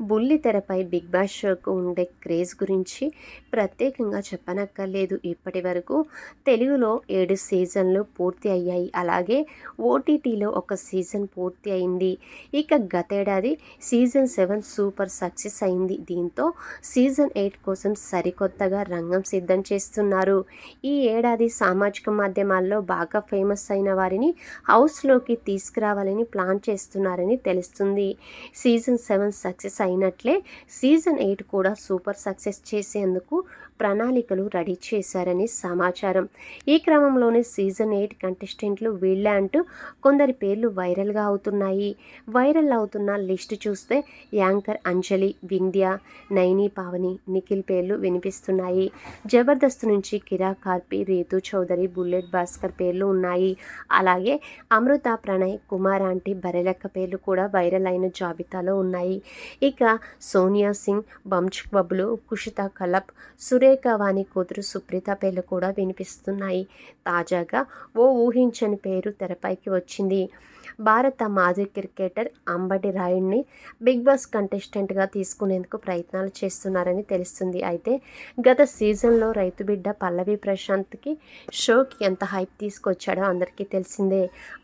బుల్లి తెరపై big boss షోకు ఉండే క్రేజ్ గురించి ప్రత్యేకంగా చెప్పనక్కర్లేదు. ఇప్పటి వరకు తెలుగులో ఏడు సీజన్లు పూర్తి అయ్యాయి. అలాగే ఓటీటీలో ఒక సీజన్ పూర్తి అయింది. ఇక గతేడాది సీజన్ సెవెన్ సూపర్ సక్సెస్ అయింది. దీంతో సీజన్ ఎయిట్ కోసం సరికొత్తగా రంగం సిద్ధం చేస్తున్నారు. ఈ ఏడాది సామాజిక మాధ్యమాల్లో బాగా ఫేమస్ అయిన వారిని హౌస్లోకి తీసుకురావాలని ప్లాన్ చేస్తున్నారని తెలుస్తుంది. సీజన్ సెవెన్ సక్సెస్ అయినట్లే సీజన్ ఎయిట్ కూడా సూపర్ సక్సెస్ చేసేందుకు ప్రణాళికలు రెడీ చేశారని సమాచారం. ఈ క్రమంలోనే సీజన్ ఎయిట్ కంటెస్టెంట్లు వీళ్ళే అంటూ కొందరి పేర్లు వైరల్గా అవుతున్నాయి. వైరల్ అవుతున్న లిస్ట్ చూస్తే యాంకర్ అంజలి వింధ్య నైని పావని నిఖిల్ పేర్లు వినిపిస్తున్నాయి. జబర్దస్త్ నుంచి కిరా కార్పి రీతు చౌదరి బుల్లెట్ భాస్కర్ పేర్లు ఉన్నాయి. అలాగే అమృత ప్రణయ్ కుమార్ ఆంటీ బరెలెక్క పేర్లు కూడా వైరల్ అయిన జాబితాలో ఉన్నాయి. ఇక సోనియా సింగ్ బంచ్ బబ్లు కుషిత కలప్ సురే వాణి కూతురు సుప్రీత పేర్లు కూడా వినిపిస్తున్నాయి. తాజాగా ఓ ఊహించని పేరు తెరపైకి వచ్చింది. భారత మాజీ క్రికెటర్ అంబటి రాయుడిని బిగ్ బాస్ కంటెస్టెంట్గా తీసుకునేందుకు ప్రయత్నాలు చేస్తున్నారని తెలుస్తుంది. అయితే గత సీజన్లో రైతు బిడ్డ పల్లవి ప్రశాంత్కి షోకి ఎంత హైప్ తీసుకొచ్చాడో అందరికీ తెలిసిందే.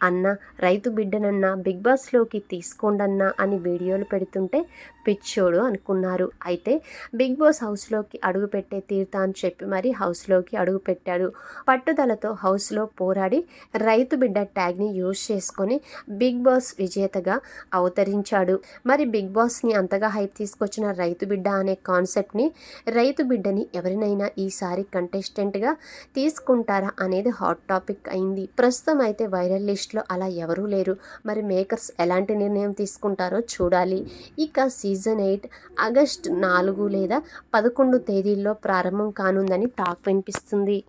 అన్న రైతు బిడ్డనన్నా బిగ్ బాస్లోకి తీసుకోండన్నా అని వీడియోలు పెడుతుంటే పిచ్చోడు అనుకున్నారు. అయితే బిగ్ బాస్ హౌస్లోకి అడుగుపెట్టే తీర్థ అని చెప్పి మరి హౌస్లోకి అడుగుపెట్టాడు. పట్టుదలతో హౌస్లో పోరాడి రైతు బిడ్డ ట్యాగ్ని యూజ్ చేసుకొని బిగ్ బాస్ విజేతగా అవతరించాడు. మరి బిగ్ బాస్ని అంతగా హైప్ తీసుకొచ్చిన రైతు బిడ్డ అనే కాన్సెప్ట్ని రైతు బిడ్డని ఎవరినైనా ఈసారి కంటెస్టెంట్గా తీసుకుంటారా అనేది హాట్ టాపిక్ అయింది. ప్రస్తుతం అయితే వైరల్ లిస్ట్లో అలా ఎవరూ లేరు. మరి మేకర్స్ ఎలాంటి నిర్ణయం తీసుకుంటారో చూడాలి. ఇక సీజన్ ఎయిట్ ఆగస్ట్ నాలుగు లేదా పదకొండు తేదీల్లో ప్రారంభం కానుందని టాక్ వినిపిస్తుంది.